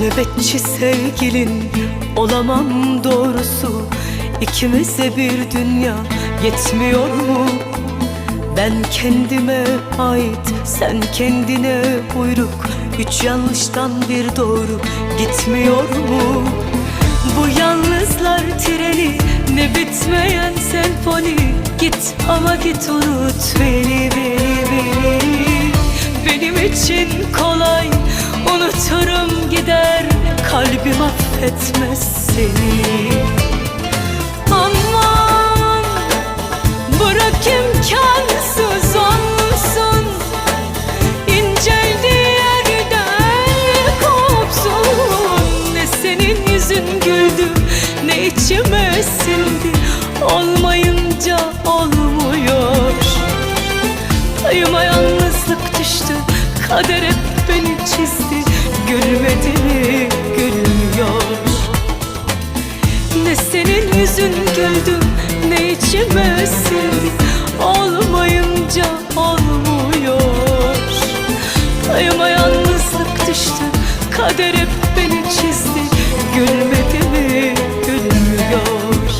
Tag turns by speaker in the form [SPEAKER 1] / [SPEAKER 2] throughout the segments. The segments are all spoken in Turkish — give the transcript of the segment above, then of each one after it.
[SPEAKER 1] Nöbetçi sevgilin olamam doğrusu İkimize bir dünya yetmiyor mu? Ben kendime ait, sen kendine uyruk Üç yanlıştan bir doğru gitmiyor mu? Bu yalnızlar treni ne bitmeyen senfoni Git ama git unut beni beni beni Benim için kolay unuturum gider Kalbim affetmez seni. Aman bırak imkansız olsun İnceldiği yerden kopsun. Ne senin yüzün güldü ne içime sindi Olmayınca olmuyor. Payıma yalnızlık düştü Kader Kader hep beni çizdi. Gülmedi mi? Gülmüyor.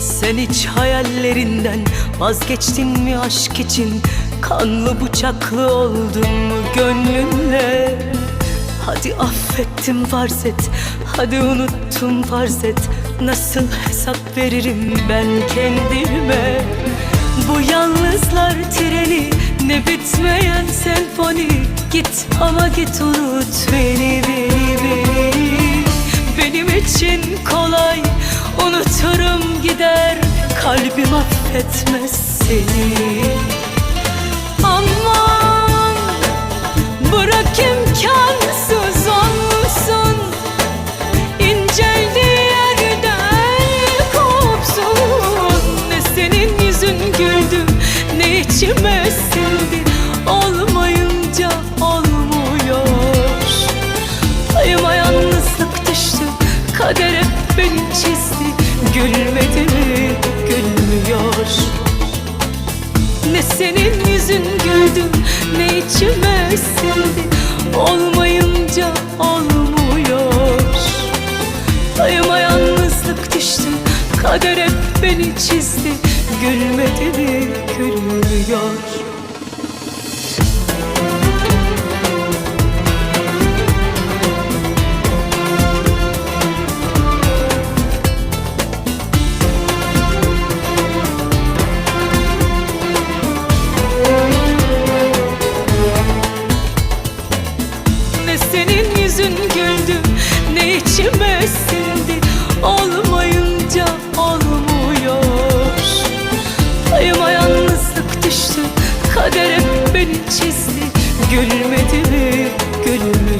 [SPEAKER 1] Sen hiç hayallerinden vazgeçtin mi aşk için Kanlı bıçaklı oldun mu gönlünle? Hadi affettim farz et Hadi unuttum farz et Nasıl hesap veririm ben kendime? Bu yalnızlar treni Ne bitmeyen senfoni. Git ama git unut beni beni beni. Benim için kolay Unuturum gider. Kalbim affetmez seni Gülmedi mi gülmüyor. Ne senin yüzün güldü Ne içime sindi Olmayınca olmuyor. Payıma yalnızlık düştü Kader hep beni çizdi. Gülmedi mi gülmüyor Olmayınca olmuyor. Payıma yalnızlık düştü Kader hep beni çizdi. Gülmedi mi gülmüyor